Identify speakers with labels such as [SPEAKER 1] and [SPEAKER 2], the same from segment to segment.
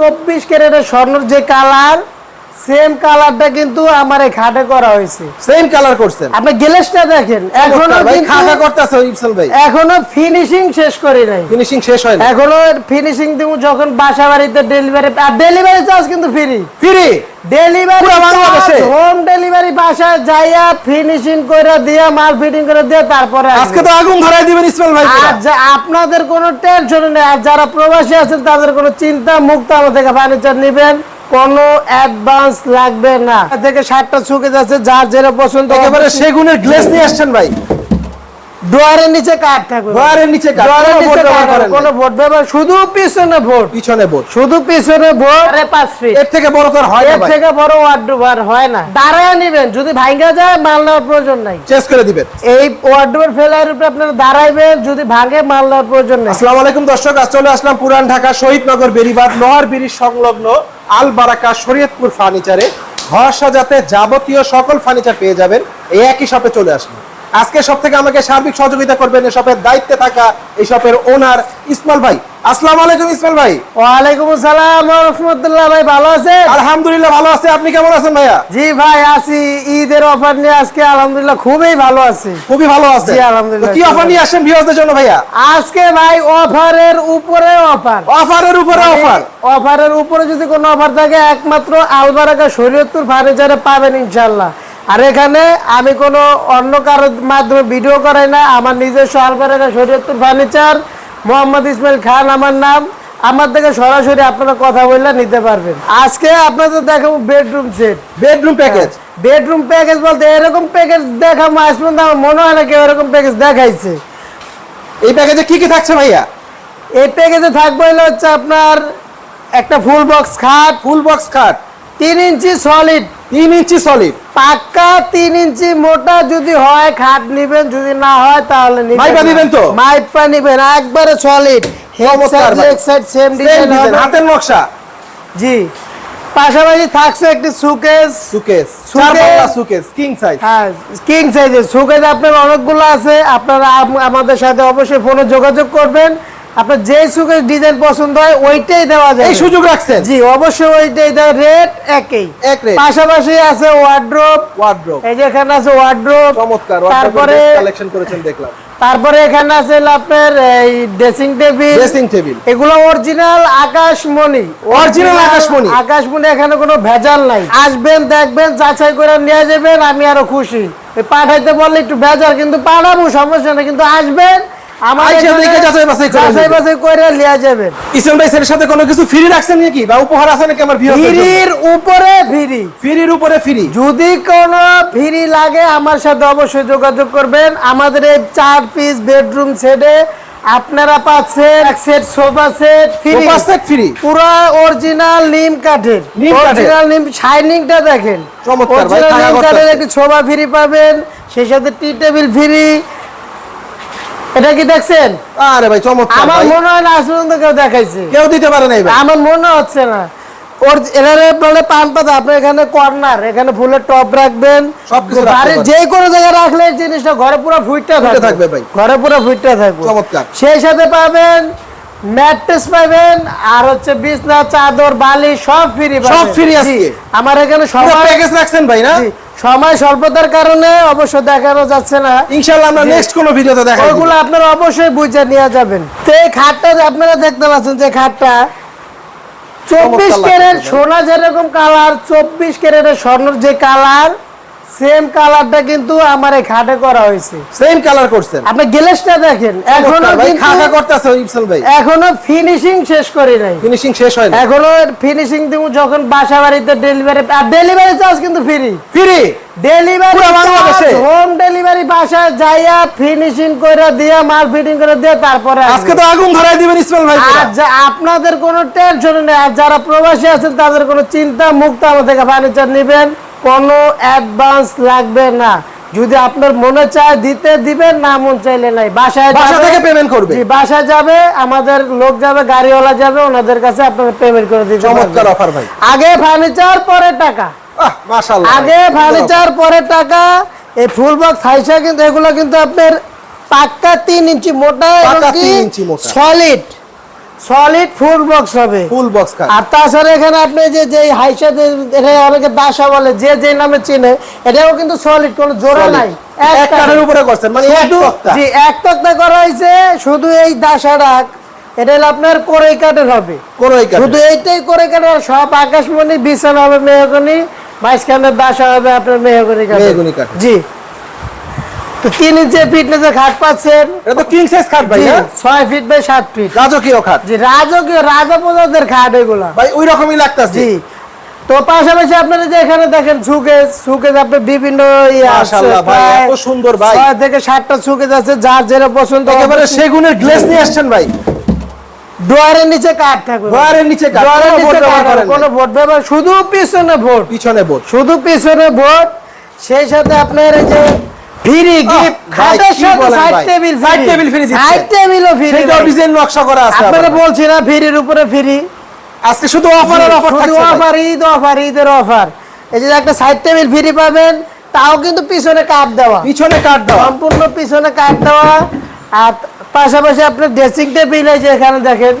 [SPEAKER 1] চব্বিশ ক্যারেটের স্বর্ণর যে কালার সেম কালারটা কিন্তু আমার এই খাটে করা হয়েছে।
[SPEAKER 2] সেম কালার করছেন?
[SPEAKER 1] আপনি গ্লেসটা দেখেন এখনও
[SPEAKER 2] খাটা করতেছে ইফসাল ভাই।
[SPEAKER 1] এখনও ফিনিশিং শেষ করি নাই।
[SPEAKER 2] ফিনিশিং শেষ হয় না
[SPEAKER 1] এখনও ফিনিশিং দিব যখন বাসা বাড়িতে ডেলিভারি আর ডেলিভারি চার্জ কিন্তু ফ্রি
[SPEAKER 2] ফ্রি
[SPEAKER 1] ডেলিভারি
[SPEAKER 2] বাংলাদেশে?
[SPEAKER 1] হোম ডেলিভারি বাসায় যাইয়া ফিনিশিং করে দিয়া মাল ফিটিং করে দিয়ে তারপরে
[SPEAKER 2] আজকে তো আগুন ধরাই দিবেন ইসমাইল ভাই পুরা।
[SPEAKER 1] আপনাদের কোনো টেনশন নেই। আর যারা প্রবাসী আছেন তাদের কোনো চিন্তা মুক্ত আমার থেকে ফার্নিচার নেবেন। কোনো অ্যাডভান্স লাগবে না। থেকে ষাটটা শুকে যাচ্ছে যার যেটা পছন্দ।
[SPEAKER 2] একেবারে সেগুনের গ্লেস নিয়ে আসছেন ভাই।
[SPEAKER 1] ডোয়ারের নিচে কাঠ থাকবে।
[SPEAKER 2] ড্রয়ারের নিচে কাঠ,
[SPEAKER 1] ডোয়ারের নিচে কাঠ
[SPEAKER 2] করেন
[SPEAKER 1] কোনো ব্যবহার শুধু পিছনে বোর্ড
[SPEAKER 2] পিছনে বোর্ড
[SPEAKER 1] শুধু পিছনে বোর্ড আরে পাঁচ ফিট
[SPEAKER 2] এর থেকে বড় তো হয় না
[SPEAKER 1] এর থেকে বড় ওয়ার্ডরোব হয় না। দাঁড়ায় নিবেন যদি ভাঙ্গা যায় মাল নেওয়ার প্রয়োজন নাই।
[SPEAKER 2] চেঞ্জ করে দিবেন।
[SPEAKER 1] এই ওয়ার্ডরোবের ফেলার উপরে আপনারা দাঁড়াইবেন যদি ভাঙে মাল নেওয়ার প্রয়োজন নেই।
[SPEAKER 2] আসসালামু আলাইকুম দর্শক আজ চলে আসলাম পুরান ঢাকা শহীদনগর বেরিবাদ লোহার ব্রিজ সংলগ্ন আল বারাকা শরীয়তপুর ফার্নিচারে। ঘর সাজাতে যাবতীয় সকল ফার্নিচার পেয়ে যাবেন। এই একই শপে চলে আসলাম। আজকে সব থেকে আমাকে সার্বিক সহযোগিতা করবেন এই শপের দায়িত্বে থাকা এই শপের ওনার ইসমাইল ভাই। আসসালামু আলাইকুম ইসমাইল ভাই।
[SPEAKER 1] ওয়ালাইকুম আসসালাম রহমতুল্লাহ ভাই ভালো আছেন?
[SPEAKER 2] আলহামদুলিল্লাহ ভালো আছে। আপনি কেমন আছেন ভাইয়া?
[SPEAKER 1] জি ভাই আছি। ঈদের অফার নিয়ে আজকে আলহামদুলিল্লাহ খুবই ভালো আছি।
[SPEAKER 2] খুবই ভালো আছে
[SPEAKER 1] জি, আলহামদুলিল্লাহ।
[SPEAKER 2] কি অফার নিয়ে আসেন ভিউয়ারদের জন্য ভাইয়া?
[SPEAKER 1] আজকে ভাই অফারের উপরে অফার।
[SPEAKER 2] অফারের উপরে অফার।
[SPEAKER 1] অফারের উপরে যদি কোনো অফার থাকে একমাত্র আলবারাকা শরীয়তপুর ফার্নিচারে পাবেন ইনশাল্লাহ আর এখানে আমি কোনো অন্য কারোর মাধ্যমে ভিডিও করাই না আমার নিজস্ব আলবারাকা শরীয়তপুর ফার্নিচার মোহাম্মদ ইসমাইল খান আমার নাম। আমার থেকে সরাসরি আপনারা কথা বললে নিতে পারবেন। আজকে আপনাদের দেখাবো bedroom set
[SPEAKER 2] bedroom package
[SPEAKER 1] bedroom package বলতে এরকম প্যাকেজ দেখাবো আজ পর্যন্ত আমার মনে হয় না কেউ এরকম প্যাকেজ দেখাইছে।
[SPEAKER 2] এই প্যাকেজে কি কি থাকছে ভাইয়া?
[SPEAKER 1] এই প্যাকেজে থাকবে হলো হচ্ছে আপনার একটা ফুল বক্স খাট
[SPEAKER 2] ফুল বক্স খাট।
[SPEAKER 1] তিন ইঞ্চি সলিড
[SPEAKER 2] তিন ইঞ্চি সলিড
[SPEAKER 1] পাক্কা তিন ইঞ্চি মোটা যদি হয় খাট নিবেন যদি না হয় তাহলে নিবেন
[SPEAKER 2] মাইপা। নিবেন তো?
[SPEAKER 1] মাইপা নিবেন একবারে সলিড
[SPEAKER 2] হাতের নকশা।
[SPEAKER 1] জি। পাশাপাশি থাকছে একটি সুকেস।
[SPEAKER 2] সুকেস কিং সাইজ
[SPEAKER 1] হ্যাঁ কিং সাইজের সুকেস আপনার অনেকগুলো আছে। আপনারা আমাদের সাথে অবশ্যই ফোনে যোগাযোগ করবেন। আপনার যে সুকেস ডিজাইন পছন্দ হয় ওইটাই দেওয়া যায়
[SPEAKER 2] এই সুযোগ রাখছেন?
[SPEAKER 1] জি অবশ্যই ওইটাই দেওয়া। রেট একই।
[SPEAKER 2] এক rate।
[SPEAKER 1] পাশাপাশি আছে ওয়ার্ড্রোপ
[SPEAKER 2] ওয়ার্ড্রোব
[SPEAKER 1] এই যে এখানে আছে ওয়ার্ড্রোপ
[SPEAKER 2] চমৎকার
[SPEAKER 1] তারপরে
[SPEAKER 2] কালেকশন করেছেন দেখলাম।
[SPEAKER 1] তারপরে এখানে আছে আপনার এই ড্রেসিং টেবিল
[SPEAKER 2] ড্রেসিং টেবিল
[SPEAKER 1] এগুলো অরিজিনাল আকাশমণি।
[SPEAKER 2] Original আকাশমণি।
[SPEAKER 1] আকাশমণি এখানে কোনো ভেজাল নাই। আসবেন দেখবেন যাচাই করে নিয়ে যাবেন আমি আরও খুশি। এই পাঠাইতে বললে একটু ভেজাল কিন্তু পাঠাবো সমস্যা নেই কিন্তু আসবেন আমার
[SPEAKER 2] আইসা
[SPEAKER 1] এখানে
[SPEAKER 2] দেখে যাচাই বাছাই করে
[SPEAKER 1] যাচাই
[SPEAKER 2] নেবেন।
[SPEAKER 1] বাছাই করে নিয়ে যাবেন
[SPEAKER 2] ইসলাম ভাই সেটার সাথে কোনো কিছু ফ্রি রাখছেন নাকি? বা উপহার আছে নাকি আমার
[SPEAKER 1] ফ্রির উপরে ফ্রি।
[SPEAKER 2] ফ্রির উপরে ফ্রি।
[SPEAKER 1] যদি কোনো ফ্রি লাগে আমার সাথে অবশ্যই যোগাযোগ করবেন। আমাদের এই চার পিস বেডরুম সেটে আপনারা পাচ্ছেন এক set sofa set free
[SPEAKER 2] sofa set free
[SPEAKER 1] পুরো অরিজিনাল নিম কাঠের।
[SPEAKER 2] নিম
[SPEAKER 1] অরিজিনাল নিম শাইনিংটা দেখেন।
[SPEAKER 2] চমৎকার ভাই,
[SPEAKER 1] একটি সোফা ফ্রি পাবেন সেই সাথে টি টেবিল ফ্রি এটা কি দেখছেন?
[SPEAKER 2] আরে ভাই চমৎকার
[SPEAKER 1] আমার মনে হয় না পর্যন্ত কেউ দেখাইছে।
[SPEAKER 2] কেউ দিতে পারে নাই ভাই।
[SPEAKER 1] আমার মনে হচ্ছে না। ওর বলে পান পাতা আপনি এখানে কর্নার এখানে ফুলের টপ রাখবেন।
[SPEAKER 2] সবকিছু
[SPEAKER 1] যে কোনো জায়গায় রাখলে জিনিসটা ঘরে পুরো ফুটটা থাকবে।
[SPEAKER 2] থাকবে ভাই।
[SPEAKER 1] ঘরে পুরো ফুটটা থাকবে।
[SPEAKER 2] চমৎকার।
[SPEAKER 1] সেই সাথে পাবেন ম্যাট্রেস পাবেন আর হচ্ছে বিছনা চাদর বালি সব ফ্রি
[SPEAKER 2] সব free আজকে।
[SPEAKER 1] আমার এখানে সময়
[SPEAKER 2] প্যাকেজ রাখছেন ভাই না?
[SPEAKER 1] সময় স্বল্পতার কারণে অবশ্য দেখানো যাচ্ছে না।
[SPEAKER 2] ইনশাআল্লাহ আমরা নেক্সট কোনো ভিডিওতে দেখাবো।
[SPEAKER 1] ওগুলো আপনারা অবশ্যই বুঝে নিয়ে যাবেন। তো এই খাটটা আপনারা দেখতে পাচ্ছেন যে খাটটা চব্বিশ ক্যারেট সোনা যেরকম কালার চব্বিশ ক্যারেটের স্বর্ণের যে কালার সেম কালারটা কিন্তু আমার এই খাটে করা হয়েছে।
[SPEAKER 2] সেম কালার করছেন?
[SPEAKER 1] আপনি গ্লেসটা দেখেন
[SPEAKER 2] এখনও
[SPEAKER 1] কিন্তু-
[SPEAKER 2] করতেছে ইফসাল ভাই।
[SPEAKER 1] এখনও ফিনিশিং শেষ করি নাই।
[SPEAKER 2] ফিনিশিং শেষ হয় না
[SPEAKER 1] এখনও ফিনিশিং দিব যখন বাসা বাড়িতে ডেলিভারি আর ডেলিভারি চার্জ কিন্তু ফ্রি
[SPEAKER 2] ফ্রি
[SPEAKER 1] ডেলিভারি
[SPEAKER 2] বাংলাদেশে?
[SPEAKER 1] হোম ডেলিভারি বাসায় যাইয়া ফিনিশিং করে দিয়ে মাল ফিটিং করে দিয়ে তারপরে
[SPEAKER 2] আজকে তো আগুন ধরাই দিবেন ইসমাইল ভাই।
[SPEAKER 1] আপনাদের কোনো টেনশন নেই আর যারা প্রবাসী আছেন তাদের কোনো চিন্তা মুক্ত থেকে ফার্নিচার নেবেন। কোনো অ্যাডভান্স লাগবে না। যদি আপনার মনে চায় দিতে দিবেন না মন চাইলে নাই। বাসায়
[SPEAKER 2] বাসা থেকে পেমেন্ট করবে।
[SPEAKER 1] জি বাসায় যাবে আমাদের লোক যাবে গাড়িওয়ালা যাবে ওনাদের কাছে আপনাকে পেমেন্ট করে দিতে
[SPEAKER 2] চমৎকার অফার ভাই।
[SPEAKER 1] আগে ফার্নিচার পরে টাকা।
[SPEAKER 2] মাশাআল্লাহ।
[SPEAKER 1] আগে ফার্নিচার পরে টাকা। এই ফুল বক্স হাইসা কিন্তু এগুলো কিন্তু আপনার পাক্কা তিন ইঞ্চি মোটা এবং কি
[SPEAKER 2] তিন ইঞ্চি মোটা।
[SPEAKER 1] সলিড সলিড ফুল বক্স হবে।
[SPEAKER 2] ফুল বক্স
[SPEAKER 1] আর তাছাড়া এখানে আপনি যে যে হাইসা এটা অনেকে দাসা বলে যে যে নামে চিনে এটাও কিন্তু সলিড কোনো জোড়া নাই।
[SPEAKER 2] এক কাঠের উপরে করছেন মানে
[SPEAKER 1] জি এক তক্তা করা হয়েছে শুধু এই দাসাটা এটা হলো আপনার কোরই কাঠের হবে।
[SPEAKER 2] কোনো এই কাঠের।
[SPEAKER 1] শুধু এইটাই কোরই কাঠের সব আকাশমণি বিছানা হবে মেহগনি মাঝখানে দাসা হবে আপনার মেহগনি কাঠের। জি। তিন ইঞ্চি ফিটনেসের খাট পাচ্ছেন।
[SPEAKER 2] এটা তো কিং সাইজ খাট ভাই হ্যাঁ?
[SPEAKER 1] ছয় ফিট বাই সাত ফিট
[SPEAKER 2] রাজকীয় খাট।
[SPEAKER 1] জি রাজকীয় রাজপ্রজাদের খাট এগুলা।
[SPEAKER 2] ভাই ওই রকমই লাগতাছে।
[SPEAKER 1] জি। তো পাশাপাশি আপনারা যে এখানে দেখেন সুকেজ সুকেজ আপনার বিভিন্ন ইয়ে
[SPEAKER 2] সুন্দর ভাই।
[SPEAKER 1] ছয় থেকে সাতটা সুকেজ আছে যার যেটা পছন্দ
[SPEAKER 2] একেবারে সেগুনের গ্লেস নিয়ে আসছেন ভাই।
[SPEAKER 1] ডোয়ারের নিচে কাঠ থাকবে
[SPEAKER 2] ডোয়ারের নিচে কাঠ,
[SPEAKER 1] ডোয়ারের নিচে কাঠ কোনো। বোর্ড ব্যবহার শুধু পিছনে ভোট
[SPEAKER 2] পিছনে বোর্ড।
[SPEAKER 1] শুধু পিছনে বোর্ড। সেই সাথে আপনার এই যে ফ্রি গিফট
[SPEAKER 2] ভাই,
[SPEAKER 1] খাটের সাথে সাইড টেবিল সাইড টেবিলও ফ্রি।
[SPEAKER 2] ডিজাইন নকশা করা আছে
[SPEAKER 1] আপনারা বলছি না ফ্রির উপরে ফ্রি।
[SPEAKER 2] আজকে শুধু অফার আর অফার থাকছে
[SPEAKER 1] অফার ঈদ অফার ঈদের অফার এই যে একটা সাইড টেবিল ফ্রি পাবেন তাও কিন্তু পিছনে কাঠ দেওয়া।
[SPEAKER 2] পিছনে কাঠ দাও
[SPEAKER 1] সম্পূর্ণ পিছনে কাঠ দেওয়া। আর পাশাপাশি আপনার ড্রেসিং টেবিল এই যে এখানে দেখেন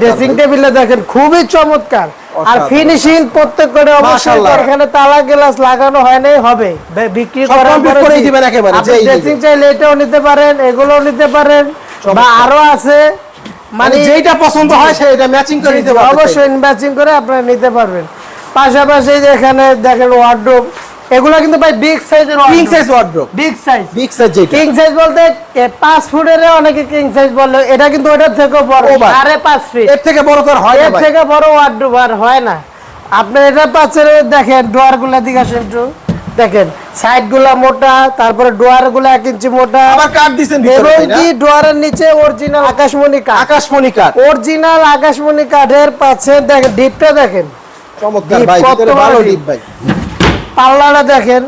[SPEAKER 1] ড্রেসিং টেবিলে দেখেন খুবই চমৎকার। আর ফিনিশিং প্রত্যেক করে অবশ্যই এখানে তালা গ্লাস লাগানো হয় নাই হবে। বিক্রি করার পরে
[SPEAKER 2] দিবেন একেবারে,
[SPEAKER 1] ড্রেসিং চাইলে এটাও নিতে পারেন এগুলোও নিতে পারেন বা আরও আছে।
[SPEAKER 2] মানে
[SPEAKER 1] মানে
[SPEAKER 2] যেটা পছন্দ হয় সেটা ম্যাচিং করে নিতে পারবেন।
[SPEAKER 1] অবশ্যই ম্যাচিং করে আপনারা নিতে পারবেন। পাশাপাশি এখানে দেখেন ওয়ার্ডরোব এগুলো কিন্তু ভাই বিগ সাইজের
[SPEAKER 2] king size wardrobe
[SPEAKER 1] big size
[SPEAKER 2] big size যেটা।
[SPEAKER 1] কিং সাইজ বলতে পাঁচ ফুটের অনেকে কিং সাইজ বলল এটা কিন্তু ওটার থেকেও বড়। সাড়ে পাঁচ ফিট
[SPEAKER 2] এর থেকে বড় তো হয় না
[SPEAKER 1] এর থেকে বড় ওয়ার্ডরোব আর হয় না। আপনি এটা পাচ্ছেন দেখেন ডোয়ারগুলা দিকে আসেন একটু। দেখেন সাইডগুলা মোটা তারপরে ডোয়ারগুলা এক ইঞ্চি মোটা।
[SPEAKER 2] আবার কাঠ দিছেন
[SPEAKER 1] এবং? কি ডোয়ারের নিচে অরিজিনাল আকাশমণি কাঠ।
[SPEAKER 2] আকাশমণি কাঠ।
[SPEAKER 1] অরিজিনাল আকাশমণি কাঠের পাচ্ছেন দেখেন ডিপটা দেখেন।
[SPEAKER 2] চমৎকার ভাই ভালো।
[SPEAKER 1] ডিপ
[SPEAKER 2] ভাই।
[SPEAKER 1] পাল্লাটা দেখেন।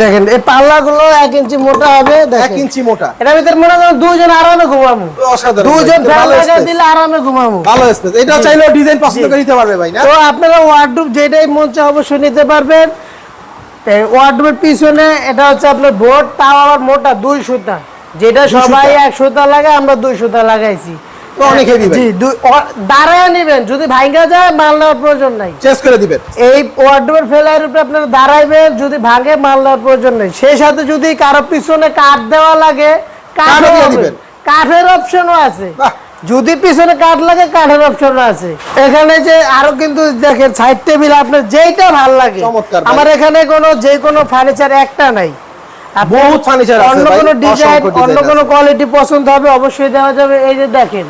[SPEAKER 1] দেখেন এই পাল্লাগুলো এক ইঞ্চি মোটা হবে
[SPEAKER 2] এক ইঞ্চি মোটা।
[SPEAKER 1] এটার ভিতরে মনে করেন দুজন আরামে ঘুমাবো
[SPEAKER 2] অসাধারণ।
[SPEAKER 1] দুজন। দিলে আরামে ঘুমাবো
[SPEAKER 2] ভালো স্পেস এটাও চাইলেও ডিজাইন পছন্দ। করে নিতে পারবে ভাই না?
[SPEAKER 1] তো আপনারা ওয়ার্ডরোব যেটাই মন চায় অবশ্যই নিতে পারবেন। ওয়ার্ডরোবের পিছনে এটা হচ্ছে আপনার বোর্ড তাও আবার মোটা দুই সুতা। যেটা সবাই এক সুতা লাগে আমরা দুই সুতা লাগাইছি।
[SPEAKER 2] অনেক heavy
[SPEAKER 1] জি দাঁড়ায় নেবেন যদি যায় মাল নেওয়ার প্রয়োজন নাই।
[SPEAKER 2] চেঞ্জ করে দিবেন।
[SPEAKER 1] এই ওয়ার্ডরোবের ফেলার উপরে আপনারা দাঁড়াইবেন যদি ভাঙে মাল নেওয়ার প্রয়োজন নেই। সেই সাথে যদি কারও পিছনে কাঠ দেওয়া লাগে।
[SPEAKER 2] দিবেন।
[SPEAKER 1] কাঠের অপশনও আছে। যদি পিছনে কাঠ লাগে কাঠের অপশনও আছে। এখানে যে আরও কিন্তু দেখেন সাইড টেবিল আপনার যেইটা ভালো লাগে। আমার এখানে কোনো যে কোনো ফার্নিচার একটা নাই।
[SPEAKER 2] বহুত আছে
[SPEAKER 1] অন্য কোনো ডিজাইন অন্য কোনো কোয়ালিটি পছন্দ হবে অবশ্যই দেওয়া যাবে। এই যে দেখেন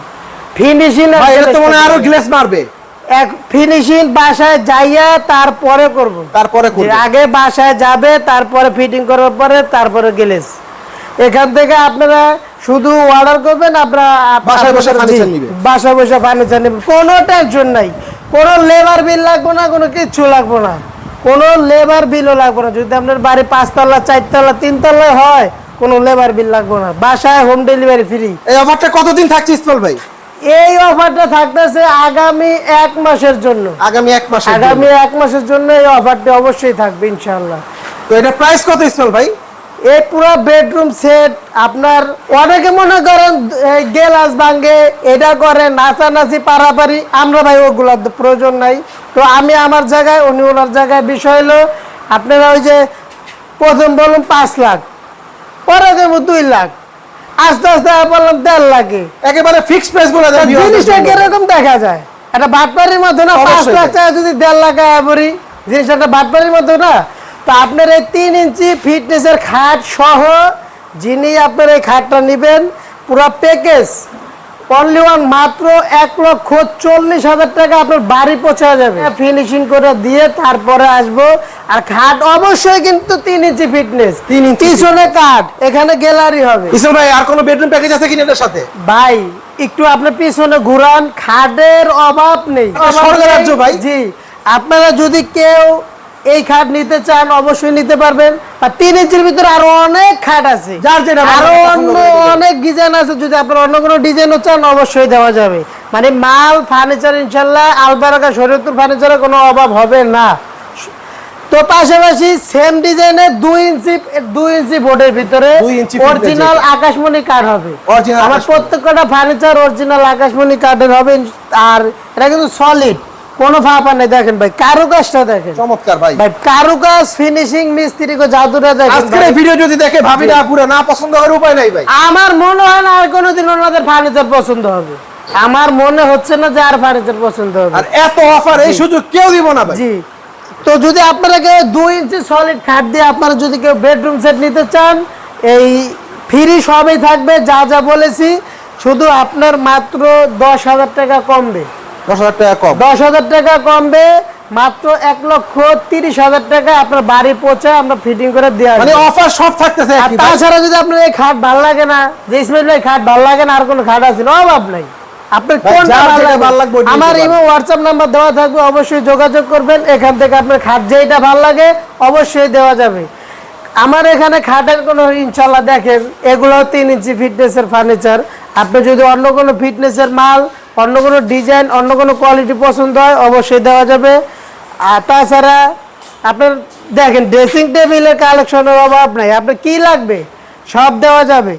[SPEAKER 1] ফিনিশিং
[SPEAKER 2] ভাই এটা তো মনে আরও গ্লেস মারবে।
[SPEAKER 1] এক ফিনিশিং বাসায় যাইয়া তারপরে করব।
[SPEAKER 2] তারপরে করবে।
[SPEAKER 1] আগে বাসায় যাবে তারপরে ফিটিং করার পরে তারপরে গেলেস এখান থেকে আপনারা শুধু অর্ডার করবেন আপনারা আপ-
[SPEAKER 2] বাসায় বসে furniture
[SPEAKER 1] জি, বাসায় বসে ফার্নিচার নেবে। কোনো টেনশন নাই। কোনো লেবার বিল লাগবে না কোনো কিচ্ছু লাগবে না। কোনো লেবার বিলও লাগবে না। যদি আপনার বাড়ি পাঁচতলা চারতলা তিনতলায় হয় কোনো লেবার বিল লাগবে না। বাসায় হোম ডেলিভারি ফ্রি
[SPEAKER 2] এই অফারটা কতদিন থাকছে ইসমাইল ভাই?
[SPEAKER 1] এই অফারটা থাকতেছে আগামী এক মাসের জন্য।
[SPEAKER 2] আগামী এক মাস
[SPEAKER 1] আগামী এক মাসের জন্য এই অফারটা অবশ্যই থাকবে ইনশাল্লাহ
[SPEAKER 2] তো এটা প্রাইস কত ইসমাইল ভাই?
[SPEAKER 1] এই পুরো বেডরুম সেট আপনার অনেকে মনে করেন এই গেলাস ভাঙ্গে এটা করে নাচানাচি পারাপারি আমরা ভাই ওগুলোর প্রয়োজন নাই। তো আমি আমার জায়গায় উনি ওনার জায়গায় বিষয় হলো আপনারা ওই যে প্রথম বলুন পাঁচ লাখ পরে দেবো দুই লাখ। আস্তে আস্তে বললাম দেড় লাগে
[SPEAKER 2] একেবারে ফিক্স প্রাইস বলে দেয়
[SPEAKER 1] জিনিসটা কীরকম দেখা যায়? একটা বাটপাড়ির মধ্যে না পাঁচ লাখ টাকা যদি দেড় লাখ পড়ি জিনিসটা একটা বাটপাড়ির মধ্যে না তো আপনার এই তিন ইঞ্চি ফিটনেসের খাট সহ যিনি আপনার এই খাটটা নেবেন পুরো প্যাকেজ অনলি ওয়ান মাত্র এক লক্ষ চল্লিশ হাজার টাকা আপনার বাড়ি পৌঁছা যাবে। ফিনিশিং করে দিয়ে তারপরে আসব। আর খাট অবশ্যই কিন্তু তিন ইঞ্চি ফিটনেস
[SPEAKER 2] তিন ইঞ্চি
[SPEAKER 1] পিছনে কাঠ এখানে গ্যালারি হবে।
[SPEAKER 2] ইসমাইল ভাই আর কোনো বেডরুম প্যাকেজ আছে কিনা এটার সাথে?
[SPEAKER 1] ভাই একটু আপনার পিছনে ঘুরান খাটের অভাব নেই।
[SPEAKER 2] স্বর্গরাজ্য ভাই।
[SPEAKER 1] জি আপনারা যদি কেউ এই খাট নিতে চান অবশ্যই নিতে পারবেন। আর তিন ইঞ্চির ভিতরে আরও অনেক খাট আছে।
[SPEAKER 2] আরও
[SPEAKER 1] অন্য অনেক ডিজাইন আছে যদি আপনার অন্য কোনো ডিজাইনও চান অবশ্যই দেওয়া যাবে। মানে মাল ফার্নিচার ইনশাল্লাহ আলবারাকা শরীয়তুর ফার্নিচারের কোনো অভাব হবে না। তো পাশাপাশি সেম ডিজাইনের দুই ইঞ্চি দুই ইঞ্চি বোর্ডের ভিতরে অরিজিনাল আকাশমণি কাঠ হবে। আমার। প্রত্যেকটা ফার্নিচার অরিজিনাল আকাশমণি কাঠের হবে আর এটা কিন্তু সলিড কোনো ফাঁপা নেই। দেখেন ভাই কারুকাজটা দেখেন।
[SPEAKER 2] চমৎকার ভাই।
[SPEAKER 1] ভাই কারুকাজ ফিনিশিং মিস্ত্রি কো জাদুটা দেখেন
[SPEAKER 2] আজকের ভিডিও যদি দেখে ভাবি না পুরো না পছন্দ করার উপায় নাই ভাই।
[SPEAKER 1] আমার মনে হয় না আর কোনোদিন ওনাদের ফার্নিচার পছন্দ হবে। আমার মনে হচ্ছে না যে আর ফার্নিচার পছন্দ হবে।
[SPEAKER 2] আর এত অফার এই সুযোগ কেউ দিব না ভাই।
[SPEAKER 1] জি। তো যদি আপনারা কেউ দুই ইঞ্চি সলিড খাট দিয়ে আপনারা যদি কেউ বেডরুম সেট নিতে চান এই ফ্রি সবই থাকবে যা যা বলেছি শুধু আপনার মাত্র দশ হাজার টাকা কমবে।
[SPEAKER 2] দশ হাজার টাকা কম।
[SPEAKER 1] দশ হাজার টাকা কমবে মাত্র এক লক্ষ তিরিশ হাজার টাকা আপনার বাড়ি পৌঁছে আমরা ফিটিং করে দেওয়া
[SPEAKER 2] মানে অফার সব থাকতেছে
[SPEAKER 1] আর
[SPEAKER 2] একই ভাই।
[SPEAKER 1] তাছাড়া যদি আপনার এই খাট ভালো লাগে না যে ইসমাইল ভাই খাট ভালো লাগে না আর কোনো খাট আছে অভাব নাই। আপনার কোনটা ভালো লাগবে?
[SPEAKER 2] ভালো লাগবে ওইটা
[SPEAKER 1] আমার ইমো হোয়াটসঅ্যাপ নাম্বার দেওয়া থাকবে অবশ্যই যোগাযোগ করবেন। এখান থেকে আপনার খাট যেইটা ভালো লাগে অবশ্যই দেওয়া যাবে। আমার এখানে খাটের কোনো ইনশাল্লাহ দেখেন এগুলো তিন ইঞ্চি ফিটনেসের ফার্নিচার আপনি যদি অন্য কোনো ফিটনেসের মাল অন্য কোনো ডিজাইন, অন্য কোনো কোয়ালিটি পছন্দ হয়, অবশ্যই দেওয়া যাবে। আর তাছাড়া আপনার দেখেন ড্রেসিং টেবিলের কালেকশনের অভাব নাই। আপনার কী লাগবে? সব দেওয়া যাবে।